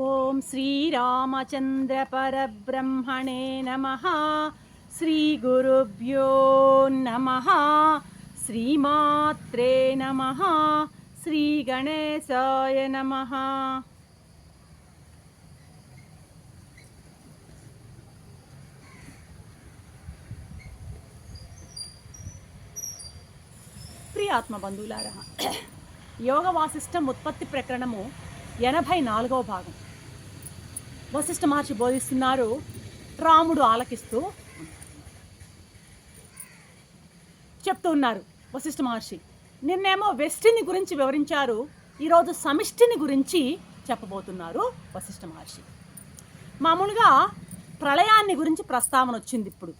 ఓం శ్రీరామచంద్ర పరబ్రహ్మణే నమ. శ్రీ గురుభ్యో నమ. శ్రీమాత్రే నమ. శ్రీ గణేశాయ నమ. ప్రియాత్మ బంధువులారా యోగ వాసిష్టం ఉత్పత్తి ప్రకరణము ఎనభై నాలుగవ భాగం. వశిష్ఠ మహర్షి బోధిస్తున్నారు. రాముడు ఆలకిస్తూ చెప్తూ ఉన్నారు వశిష్ఠ మహర్షి. నిన్నేమో వెస్టిని గురించి వివరించారు. ఈరోజు సమిష్టిని గురించి చెప్పబోతున్నారు వశిష్ఠ మహర్షి. మామూలుగా ప్రళయాన్ని గురించి ప్రస్తావన వచ్చింది ఇప్పుడు.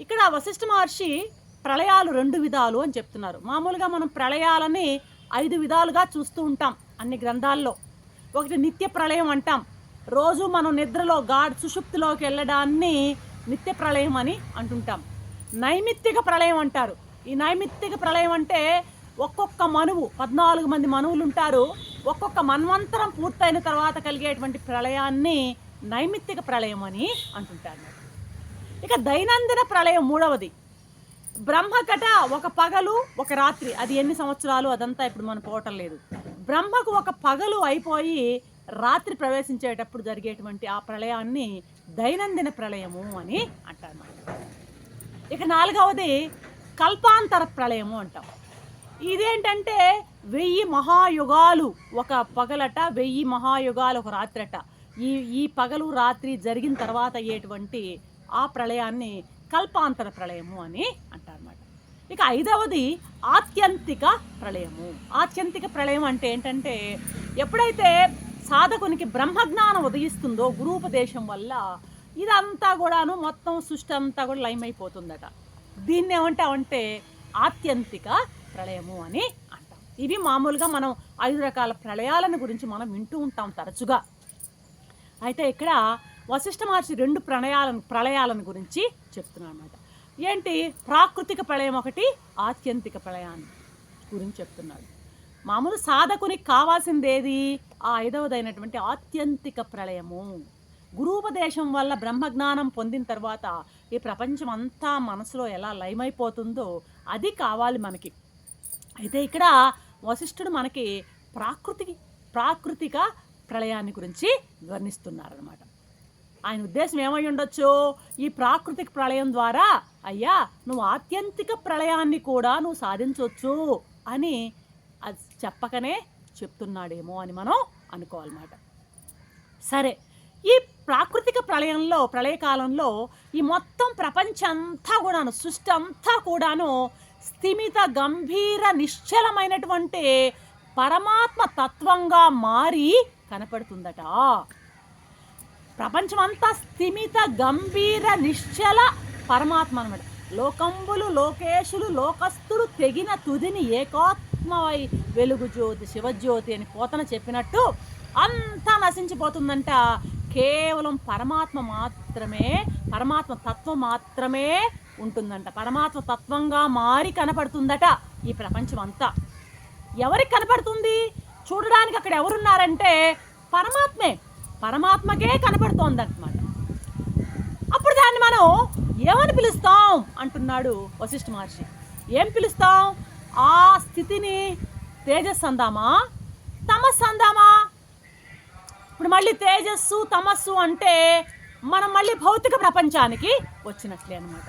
ఇక్కడ వశిష్ఠ మహర్షి ప్రళయాలు రెండు విధాలు అని చెప్తున్నారు. మామూలుగా మనం ప్రళయాలని ఐదు విధాలుగా చూస్తూ ఉంటాం అన్ని గ్రంథాల్లో. ఒకటి నిత్య ప్రళయం అంటాం. రోజు మనం నిద్రలో గాడ్ సుషుప్తిలోకి వెళ్ళడాన్ని నిత్య ప్రళయం అని అంటుంటాం. నైమిత్తిక ప్రళయం అంటారు. ఈ నైమిత్తిక ప్రళయం అంటే ఒక్కొక్క మనువు పద్నాలుగు మంది మనువులు ఉంటారు. ఒక్కొక్క మన్వంతరం పూర్తయిన తర్వాత కలిగేటువంటి ప్రళయాన్ని నైమిత్తిక ప్రళయం అని అంటుంటారు. ఇక దైనందిన ప్రళయం మూడవది. బ్రహ్మకట ఒక పగలు ఒక రాత్రి. అది ఎన్ని సంవత్సరాలు? అదంతా ఇప్పుడు మనం పోవటం లేదు. బ్రహ్మకు ఒక పగలు అయిపోయి రాత్రి ప్రవేశించేటప్పుడు జరిగేటువంటి ఆ ప్రళయాన్ని దైనందిన ప్రళయము అని అంటారు ఇక నాలుగవది కల్పాంతర ప్రళయము అంటాం. ఇదేంటంటే వెయ్యి మహాయుగాలు ఒక పగలట వెయ్యి మహాయుగాలు ఒక రాత్రట. ఈ ఈ పగలు రాత్రి జరిగిన తర్వాత అయ్యేటువంటి ఆ ప్రళయాన్ని కల్పాంతర ప్రళయము అని అంటారన్నమాట ఇక ఐదవది ఆత్యంతిక ప్రళయము. ఆత్యంతిక ప్రళయం అంటే ఏంటంటే ఎప్పుడైతే సాధకునికి బ్రహ్మజ్ఞానం ఉదయిస్తుందో గురూపదేశం వల్ల ఇదంతా కూడాను మొత్తం సృష్టి అంతా కూడా లయమైపోతుందట దీన్ని ఏమంటామంటే ఆత్యంతిక ప్రళయము అని అంటాం. ఇవి మామూలుగా మనం ఐదు రకాల ప్రళయాలను గురించి మనం వింటూ ఉంటాం తరచుగా. అయితే ఇక్కడ వశిష్ఠ మహర్షి రెండు ప్రణయాలను ప్రళయాలను గురించి చెప్తున్నాను అనమాట ఏంటి? ప్రాకృతిక ప్రళయం ఒకటి ఆత్యంతిక ప్రళయాన్ని గురించి చెప్తున్నాడు. మామూలు సాధకునికి కావాల్సింది ఆ ఐదవదైనటువంటి ఆత్యంతిక ప్రళయము. గురూపదేశం వల్ల బ్రహ్మజ్ఞానం పొందిన తర్వాత ఈ ప్రపంచం అంతా మనసులో ఎలా లయమైపోతుందో అది కావాలి మనకి. అయితే ఇక్కడ వశిష్ఠుడు మనకి ప్రాకృతికి ప్రాకృతిక ప్రళయాన్ని గురించి వర్ణిస్తున్నారనమాట ఆయన ఉద్దేశం ఏమై ఉండొచ్చు? ఈ ప్రాకృతిక ప్రళయం ద్వారా అయ్యా నువ్వు ఆత్యంతిక ప్రళయాన్ని కూడా నువ్వు సాధించవచ్చు అని అది చెప్పకనే చెప్తున్నాడేమో అని మనం అనుకోవాలన్నమాట. సరే ఈ ప్రాకృతిక ప్రళయంలో ప్రళయకాలంలో ఈ మొత్తం ప్రపంచంతా కూడాను సృష్టి అంతా కూడాను స్థిమిత గంభీర నిశ్చలమైనటువంటి పరమాత్మ తత్వంగా మారి కనపడుతుందట. ప్రపంచమంతా స్థిమిత గంభీర నిశ్చల పరమాత్మ అనమాట లోకంబులు లోకేశులు లోకస్తులు తెగిన తుదిని ఏకాత్మవై వెలుగు జ్యోతి శివజ్యోతి అని పోతన చెప్పినట్టు అంతా నశించిపోతుందంట. కేవలం పరమాత్మ మాత్రమే పరమాత్మ తత్వం మాత్రమే ఉంటుందంట. పరమాత్మ తత్వంగా మారి కనపడుతుందట ఈ ప్రపంచం అంతా ఎవరికి కనపడుతుంది? చూడడానికి అక్కడ ఎవరున్నారంటే పరమాత్మే. పరమాత్మకే కనపడుతోందన్నమాట. అప్పుడు దాన్ని మనం ఏమని పిలుస్తాం? అంటున్నాడు వశిష్ఠ మహర్షి. ఏం పిలుస్తాం? ఆ స్థితిని తేజస్సు అందామా తమస్సు అందామా ఇప్పుడు మళ్ళీ తేజస్సు తమస్సు అంటే మనం మళ్ళీ భౌతిక ప్రపంచానికి వచ్చినట్లే అనమాట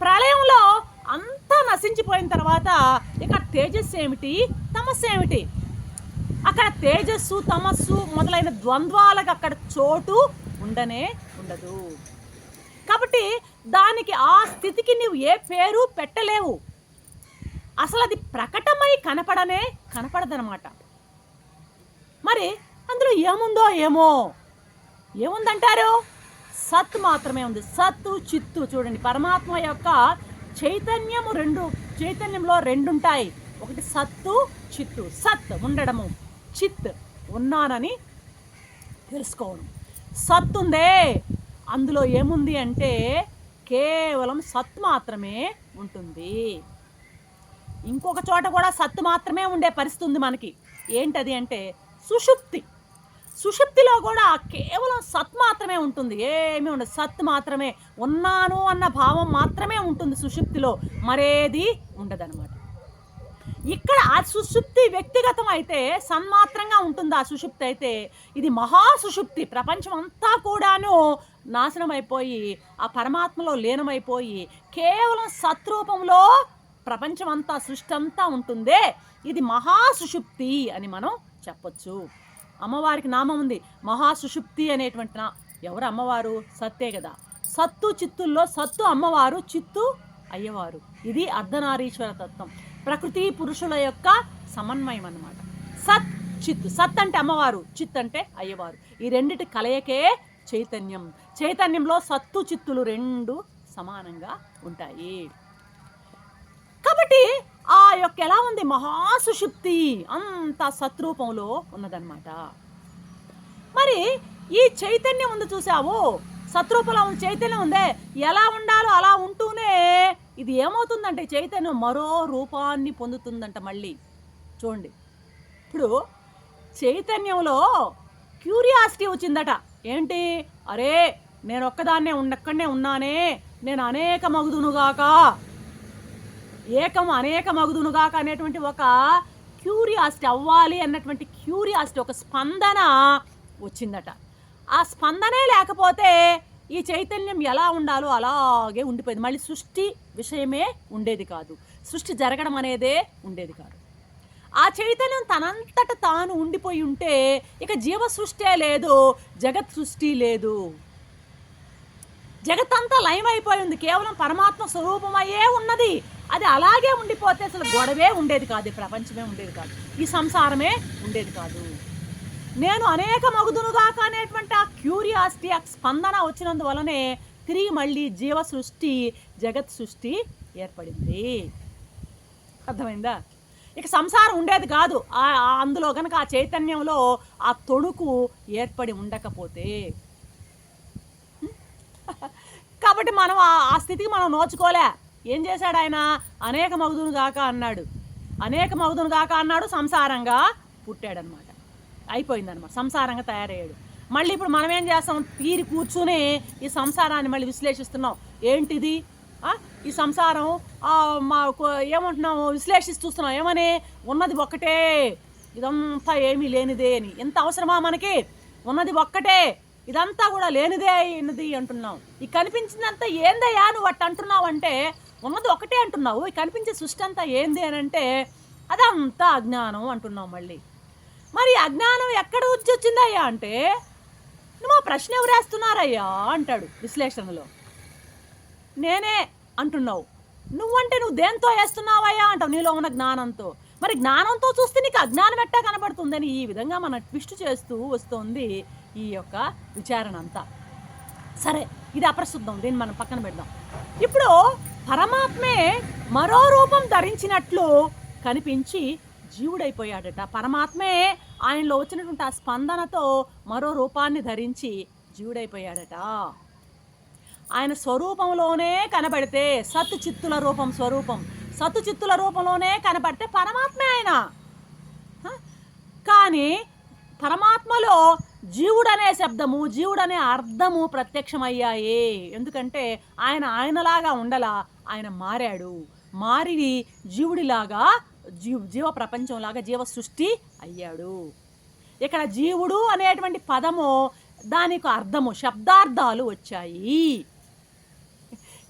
ప్రళయంలో అంతా నశించిపోయిన తర్వాత ఇక తేజస్సు ఏమిటి? తమస్సు ఏమిటి? అక్కడ తేజస్సు తమస్సు మొదలైన ద్వంద్వాలకు అక్కడ చోటు ఉండనే ఉండదు. కాబట్టి దానికి ఆ స్థితికి నువ్వు ఏ పేరు పెట్టలేవు. అసలు అది ప్రకటమై కనపడనే కనపడదనమాట. మరి అందులో ఏముందో ఏమో? ఏముందంటారు? సత్ మాత్రమే ఉంది. సత్తు చిత్తు చూడండి. పరమాత్మ యొక్క చైతన్యము రెండు చైతన్యంలో రెండు ఉంటాయి ఒకటి సత్తు చిత్తు. సత్ ఉండడము. చిత్ ఉన్నానని తెలుసుకోవడం. సత్ ఉందే అందులో ఏముంది అంటే కేవలం సత్ మాత్రమే ఉంటుంది. ఇంకొక చోట కూడా సత్తు మాత్రమే ఉండే పరిస్థితి ఉంది మనకి. ఏంటది అంటే సుషుప్తి. సుషుప్తిలో కూడా కేవలం సత్ మాత్రమే ఉంటుంది. ఏమీ ఉండదు. సత్ మాత్రమే ఉన్నాను అన్న భావం మాత్రమే ఉంటుంది సుషుప్తిలో. మరేది ఉండదన్నమాట. ఇక్కడ ఆ సుషుప్తి వ్యక్తిగతం అయితే సన్మాత్రంగా ఉంటుంది ఆ సుషుప్తి అయితే? ఇది మహా సుషుప్తి. ప్రపంచం అంతా కూడాను నాశనం అయిపోయి ఆ పరమాత్మలో లీనమైపోయి కేవలం సత్రూపంలో ప్రపంచం అంతా సృష్టి అంతా ఉంటుందే. ఇది మహాసుషుప్తి అని మనం చెప్పొచ్చు. అమ్మవారికి నామం ఉంది మహాసుషుప్తి అనేటువంటి నా ఎవరు అమ్మవారు? సత్తే కదా. సత్తు చిత్తుల్లో సత్తు అమ్మవారు చిత్తు అయ్యవారు. ఇది అర్ధనారీశ్వర తత్వం. ప్రకృతి పురుషుల యొక్క సమన్వయం అన్నమాట. సత్ చిత్ సత్ అంటే అమ్మవారు చిత్ అంటే అయ్యవారు. ఈ రెండిటి కలయికే చైతన్యం. చైతన్యంలో సత్తు చిత్తులు రెండు సమానంగా ఉంటాయి. కాబట్టి ఆ యొక్క ఎలా ఉంది? మహాసుషుప్తి అంత సత్రూపంలో ఉన్నదన్నమాట. మరి ఈ చైతన్యం ఉంది చూసావు సత్రూపంలో ఉంది చైతన్యం ఉందే? ఎలా ఉండాలో అలా ఉంటూనే ఇది ఏమవుతుందంటే చైతన్యం మరో రూపాన్ని పొందుతుందంట మళ్ళీ. చూడండి. ఇప్పుడు చైతన్యంలో క్యూరియాసిటీ వచ్చిందట. ఏంటి? అరే నేను ఒక్కదాన్నే ఉండక్కడనే ఉన్నానే. నేను అనేక మగుదునుగాక ఏకం అనేకమగుదునుగాక అనేటువంటి ఒక క్యూరియాసిటీ అవ్వాలి అన్నటువంటి క్యూరియాసిటీ ఒక స్పందన వచ్చిందట. ఆ స్పందనే లేకపోతే ఈ చైతన్యం ఎలా ఉండాలో అలాగే ఉండిపోయింది. మళ్ళీ సృష్టి విషయమే ఉండేది కాదు. సృష్టి జరగడం అనేదే ఉండేది కాదు. ఆ చైతన్యం తనంతట తాను ఉండిపోయి ఉంటే ఇక జీవ సృష్టే లేదు జగత్ సృష్టి లేదు. జగత్తంతా లయమైపోయి ఉంది. కేవలం పరమాత్మ స్వరూపమయ్యే ఉన్నది. అది అలాగే ఉండిపోతే అసలు గొడవే ఉండేది కాదు ఈ ప్రపంచమే ఉండేది కాదు. ఈ సంసారమే ఉండేది కాదు. నేను అనేక మగుదునుగాక అనేటువంటి ఆ క్యూరియాసిటీ ఆ స్పందన వచ్చినందువలనే తిరిగి మళ్ళీ జీవ సృష్టి జగత్ సృష్టి ఏర్పడింది. అర్థమైందా? ఇక సంసారం ఉండేది కాదు. అందులో కనుక ఆ చైతన్యంలో ఆ తొడుకు ఏర్పడి ఉండకపోతే. కాబట్టి మనం ఆ ఆ స్థితికి మనం నోచుకోలే. ఏం చేశాడు ఆయన? అనేక మగుదును గాక అన్నాడు. అనేక మగుదును గాక అన్నాడు సంసారంగా పుట్టాడనమాట. అయిపోయిందనమాట. సంసారంగా తయారయ్యాడు. మళ్ళీ ఇప్పుడు మనం ఏం చేస్తాం? తీరి కూర్చుని ఈ సంసారాన్ని మళ్ళీ విశ్లేషిస్తున్నాం. ఏంటిది? ఈ సంసారం మా కొ- ఏమంటున్నాం? విశ్లేషిస్తూ చూస్తున్నాం. ఏమని? ఉన్నది ఒక్కటే. ఇదంతా ఏమీ లేనిదే అని. ఎంత అవసరమా మనకి? ఉన్నది ఒక్కటే. ఇదంతా కూడా లేనిదే అయినది అంటున్నాం ఈ కనిపించిందంతా ఏందయ్యా నువ్వు అట్ట అంటున్నావు అంటే ఉన్నది ఒకటే అంటున్నావు. ఈ కనిపించే సృష్టి అంతా ఏంది అని అంటే అదంతా అజ్ఞానం అంటున్నావు మళ్ళీ. మరి అజ్ఞానం ఎక్కడ వచ్చిందయ్యా అంటే నువ్వు ఆ ప్రశ్న ఎవరేస్తున్నారయ్యా అంటాడు విశ్లేషణలో. నేనే అంటున్నావు. నువ్వంటే నువ్వు దేంతో వేస్తున్నావయ్యా? అంటావు నీలో ఉన్న జ్ఞానంతో. మరి జ్ఞానంతో చూస్తే నీకు అజ్ఞానం ఎట్టా కనబడుతుందని ఈ విధంగా మన ట్విస్ట్ చేస్తూ వస్తుంది ఈ యొక్క విచారణ అంతా సరే ఇది అప్రశుద్ధం దీన్ని మనం పక్కన పెడదాం. ఇప్పుడు పరమాత్మే మరో రూపం ధరించినట్లు కనిపించి జీవుడైపోయాడట. పరమాత్మే ఆయనలో వచ్చినటువంటి ఆ స్పందనతో మరో రూపాన్ని ధరించి జీవుడైపోయాడట. ఆయన స్వరూపంలోనే కనబడితే సత్ చిత్తుల రూపం స్వరూపం సత్తు చిత్తుల రూపంలోనే కనబడితే పరమాత్మే ఆయన. కానీ పరమాత్మలో జీవుడనే శబ్దము జీవుడనే అర్థము ప్రత్యక్షమయ్యాయి. ఎందుకంటే ఆయన ఆయనలాగా ఉండలా ఆయన మారాడు. మారి జీవుడిలాగా జీవ జీవ ప్రపంచంలాగా జీవ సృష్టి అయ్యాడు. ఇక్కడ జీవుడు అనేటువంటి పదము దానికి అర్థము శబ్దార్థాలు వచ్చాయి.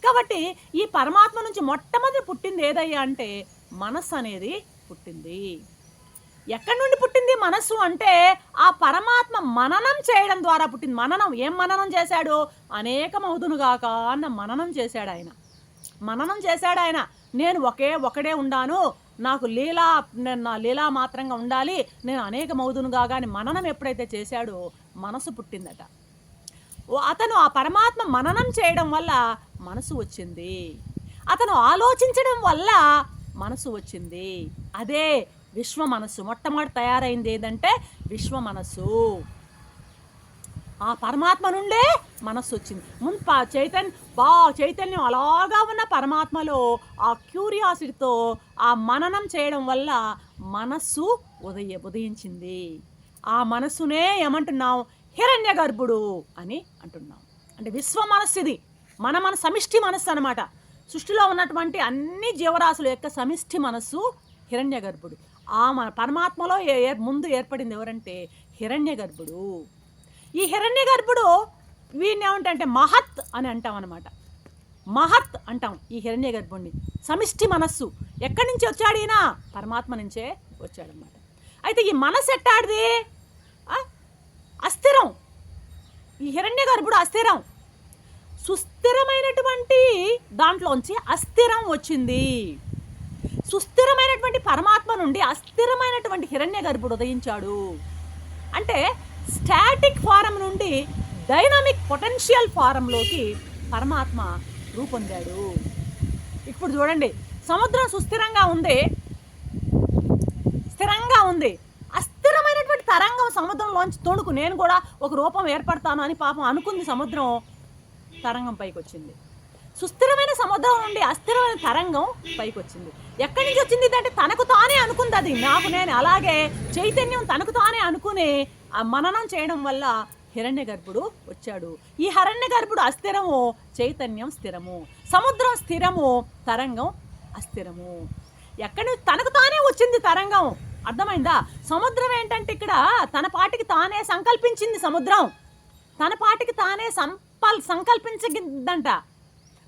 కాబట్టి ఈ పరమాత్మ నుంచి మొట్టమొదటి పుట్టింది ఏదయ్యా అంటే మనస్సు అనేది పుట్టింది. ఎక్కడి నుండి పుట్టింది మనస్సు అంటే ఆ పరమాత్మ మననం చేయడం ద్వారా పుట్టింది. మననం ఏం మననం చేశాడు? అనేకమవుదునుగాక అన్న మననం చేశాడు ఆయన. మననం చేశాడు ఆయన. నేను ఒకే ఒకడే ఉండాను. నాకు లీలా నేను నా లీలా మాత్రంగా ఉండాలి. నేను అనేకమవుదునుగా కానీ మననం ఎప్పుడైతే చేశాడో మనసు పుట్టిందట. అతను ఆ పరమాత్మ మననం చేయడం వల్ల మనసు వచ్చింది. అతను ఆలోచించడం వల్ల మనసు వచ్చింది. అదే విశ్వ మనస్సు మొట్టమొదటి తయారైంది ఏదంటే విశ్వ మనస్సు ఆ పరమాత్మ నుండే మనస్సు వచ్చింది ముందు ప చైతన్య బా చైతన్యం అలాగా ఉన్న పరమాత్మలో ఆ క్యూరియాసిటీతో ఆ మననం చేయడం వల్ల మనస్సు ఉదయ ఉదయించింది. ఆ మనస్సునే ఏమంటున్నాం హిరణ్య గర్భుడు అని అంటున్నాం అంటే విశ్వ మనస్సు ఇది మన మన సమిష్టి మనస్సు అనమాట సృష్టిలో ఉన్నటువంటి అన్ని జీవరాశుల యొక్క సమిష్టి మనస్సు హిరణ్య గర్భుడు. ఆ మన పరమాత్మలో ఏ- ఏ- ముందు ఏర్పడింది ఎవరంటే హిరణ్య గర్భుడు. ఈ హిరణ్య గర్భుడు వీడిని ఏమంటే మహత్ అని అంటాం అనమాట మహత్ అంటాం ఈ హిరణ్య గర్భుణ్ణి. సమిష్టి మనస్సు. ఎక్కడి నుంచి వచ్చాడు ఈయన? పరమాత్మ నుంచే వచ్చాడనమాట అయితే ఈ మనస్సు ఎట్టాడిది? అస్థిరం. ఈ హిరణ్య గర్భుడు అస్థిరం. సుస్థిరమైనటువంటి దాంట్లోంచి అస్థిరం వచ్చింది. సుస్థిరమైనటువంటి పరమాత్మ నుండి అస్థిరమైనటువంటి హిరణ్య గర్భుడు ఉదయించాడు. అంటే స్టాటిక్ ఫారం నుండి డైనమిక్ పొటెన్షియల్ ఫారంలోకి పరమాత్మ రూపొందాడు. ఇప్పుడు చూడండి సముద్రం సుస్థిరంగా ఉంది. స్థిరంగా ఉంది. అస్థిరమైనటువంటి తరంగం సముద్రంలోంచి తొణుకు నేను కూడా ఒక రూపం ఏర్పడతాను అని పాపం అనుకుంది సముద్రం తరంగం పైకి వచ్చింది సుస్థిరమైన సముద్రం నుండి అస్థిరమైన తరంగం పైకి వచ్చింది ఎక్కడి నుంచి వచ్చింది అంటే తనకు తానే అనుకుంది అది. నాకు నేను అలాగే చైతన్యం తనకు తానే అనుకుని ఆ మననం చేయడం వల్ల హిరణ్య గర్భుడు వచ్చాడు. ఈ హిరణ్య గర్భుడు అస్థిరము చైతన్యం స్థిరము. సముద్రం స్థిరము తరంగం అస్థిరము. ఎక్కడి నుంచి తనకు తానే వచ్చింది తరంగం? అర్థమైందా? సముద్రం ఏంటంటే ఇక్కడ తన పాటికి తానే సంకల్పించింది సముద్రం. తన పాటికి తానే సంపల్ సంకల్పించదంట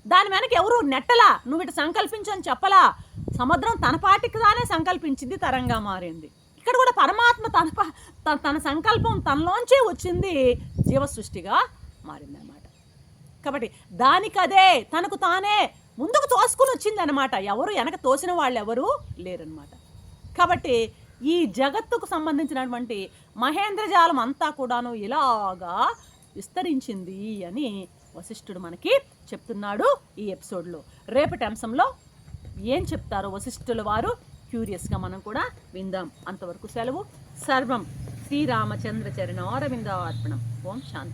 దాని వెనక ఎవరు నెట్టలా? నువ్వు ఇటు సంకల్పించని చెప్పలా? సముద్రం తన పాటికి తానే సంకల్పించింది తరంగా మారింది. ఇక్కడ కూడా పరమాత్మ తన ప- తన సంకల్పం తనలోంచే వచ్చింది. జీవ సృష్టిగా మారిందన్నమాట. కాబట్టి దానికదే తనకు తానే ముందుకు తోసుకుని వచ్చింది అనమాట ఎవరు వెనక తోసిన వాళ్ళు ఎవరు లేరనమాట కాబట్టి ఈ జగత్తుకు సంబంధించినటువంటి మహేంద్రజాలం అంతా కూడాను ఇలాగా విస్తరించింది అని వశిష్ఠుడు మనకి చెప్తున్నాడు ఈ ఎపిసోడ్లో. రేపటి అంశంలో ఏం చెప్తారో వశిష్ఠుల వారు క్యూరియస్గా మనం కూడా విందాం. అంతవరకు సెలవు. సర్వం శ్రీరామచంద్ర చరణారవిందార్పణం ఓం శాంతి.